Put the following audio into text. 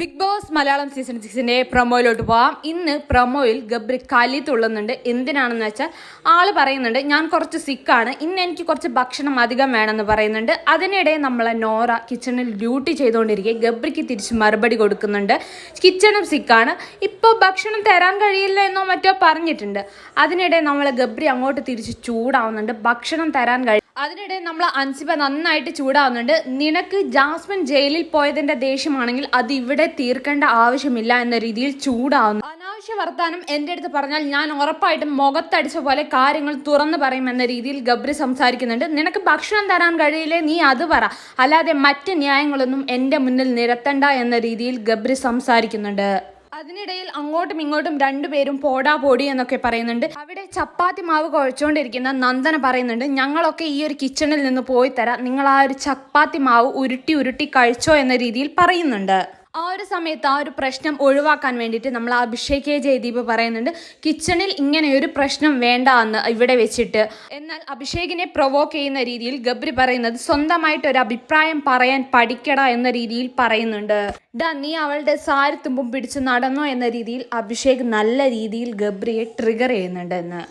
Big boss Malayalam season സിക്സിന്റെ പ്രൊമോയിലോട്ട് പോവാം. ഇന്ന് പ്രൊമോയിൽ ഗബ്രി കലി തുള്ളുന്നുണ്ട്. എന്തിനാണെന്ന് വെച്ചാൽ ആൾ പറയുന്നുണ്ട് ഞാൻ കുറച്ച് സിക്കാണ് ഇന്ന് എനിക്ക് കുറച്ച് ഭക്ഷണം അധികം വേണമെന്ന് പറയുന്നുണ്ട്. അതിനിടെ നമ്മളെ നോറ കിച്ചണിൽ ഡ്യൂട്ടി ചെയ്തുകൊണ്ടിരിക്കെ ഗബ്രിക്ക് തിരിച്ച് മറുപടി കൊടുക്കുന്നുണ്ട്. കിച്ചണും സിക്കാണ് ഇപ്പോൾ ഭക്ഷണം തരാൻ കഴിയില്ല എന്നോ മറ്റോ പറഞ്ഞിട്ടുണ്ട്. അതിനിടെ നമ്മളെ ഗബ്രി അങ്ങോട്ട് തിരിച്ച് ചൂടാവുന്നുണ്ട്. ഭക്ഷണം തരാൻ അതിനിടെ നമ്മൾ അൻസിബ നന്നായിട്ട് ചൂടാവുന്നുണ്ട്. നിനക്ക് ജാസ്മിൻ ജയിലിൽ പോയതിന്റെ ദേഷ്യമാണെങ്കിൽ അത് ഇവിടെ തീർക്കേണ്ട ആവശ്യമില്ല എന്ന രീതിയിൽ ചൂടാവുന്നു. അനാവശ്യ വർത്താനം എന്റെ അടുത്ത് പറഞ്ഞാൽ ഞാൻ ഉറപ്പായിട്ടും മുഖത്തടിച്ച പോലെ കാര്യങ്ങൾ തുറന്നു പറയും എന്ന രീതിയിൽ ഗബ്രി സംസാരിക്കുന്നുണ്ട്. നിനക്ക് ഭക്ഷണം തരാൻ കഴിയില്ലേ? നീ അത് പറ. അല്ലാതെ മറ്റ് ന്യായങ്ങളൊന്നും എന്റെ മുന്നിൽ നിരത്തണ്ട എന്ന രീതിയിൽ ഗബ്രി സംസാരിക്കുന്നുണ്ട്. അതിനിടയിൽ അങ്ങോട്ടും ഇങ്ങോട്ടും രണ്ടുപേരും പോടാ പോടി എന്നൊക്കെ പറയുന്നുണ്ട്. അവിടെ ചപ്പാത്തി മാവ് കുഴച്ചുകൊണ്ടിരിക്കുന്ന നന്ദന പറയുന്നുണ്ട് ഞങ്ങളൊക്കെ ഈ ഒരു കിച്ചണിൽ നിന്ന് പോയി തരാം. നിങ്ങൾ ആ ഒരു ചപ്പാത്തി മാവ് ഉരുട്ടി ഉരുട്ടി കഴിച്ചോ എന്ന രീതിയിൽ പറയുന്നുണ്ട്. ആ ഒരു സമയത്ത് ആ ഒരു പ്രശ്നം ഒഴിവാക്കാൻ വേണ്ടിയിട്ട് നമ്മൾ അഭിഷേക് ജയദീപ് പറയുന്നുണ്ട് കിച്ചണിൽ ഇങ്ങനെ ഒരു പ്രശ്നം വേണ്ട എന്ന് ഇവിടെ വെച്ചിട്ട്. എന്നാൽ അഭിഷേകിനെ പ്രൊവോക്ക് ചെയ്യുന്ന രീതിയിൽ ഗബ്രി പറയുന്നത് സ്വന്തമായിട്ട് ഒരു അഭിപ്രായം പറയാൻ പഠിക്കട എന്ന രീതിയിൽ പറയുന്നുണ്ട്. ഡാ നീ അവളുടെ സാരത്തുമ്പും പിടിച്ച് നടന്നോ എന്ന രീതിയിൽ അഭിഷേക് നല്ല രീതിയിൽ ഗബ്രിയെ ട്രിഗർ ചെയ്യുന്നുണ്ട് എന്ന്